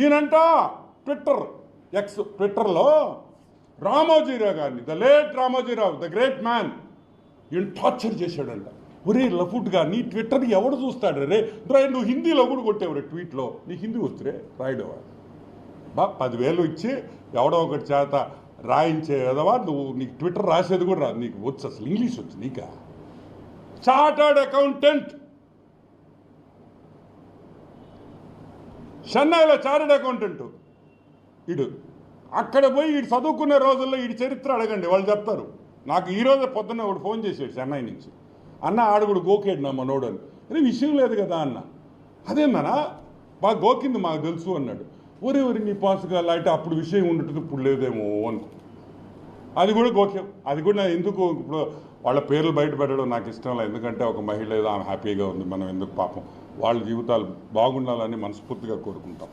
ఈయనంట Twitter X ట్విట్టర్లో రామోజీరావు గారిని the late Ramoji Rao the great man ఈయన టార్చర్ చేశాడంట. ఒరే లఫుట్గా నీ ట్విట్టర్ ఎవడు చూస్తాడు రే? రే నువ్వు హిందీలో కూడా కొట్టేవరే ట్వీట్లో. నీకు హిందీ వస్తురే రాయడవా? బా పదివేలు ఇచ్చి ఎవడో ఒకటి చేత రాయించే నువ్వు నీకు ట్విట్టర్ రాసేది కూడా రాదు నీకు వచ్చు అసలు ఇంగ్లీష్ వచ్చు నీకా? చార్టర్డ్ అకౌంటెంట్ చెన్నైలో చార్టర్డ్ అకౌంటెంట్ ఇడు. అక్కడ పోయి వీడు చదువుకునే రోజుల్లో వీడి చరిత్ర అడగండి వాళ్ళు చెప్తారు. నాకు ఈరోజు పొద్దున్న ఒకడు ఫోన్ చేసాడు చెన్నై నుంచి. అన్న ఆడుగుడు గోకేడు నా మనోడు అని. అరే విషయం లేదు కదా అన్న. అదేందనా బాగా గోకింది మాకు తెలుసు అన్నాడు. ఒరే ఒరి నీ పాసుగా అయితే అప్పుడు విషయం ఉండటం ఇప్పుడు లేదేమో అనుకో అది కూడా గోక్యం అది కూడా ఎందుకు ఇప్పుడు వాళ్ళ పేర్లు బయట పెట్టడం నాకు ఇష్టం లేదు. ఎందుకంటే ఒక మహిళ ఏదో ఆమె హ్యాపీగా ఉంది మనం ఎందుకు పాపం వాళ్ళ జీవితాలు బాగుండాలని మనస్ఫూర్తిగా కోరుకుంటాం.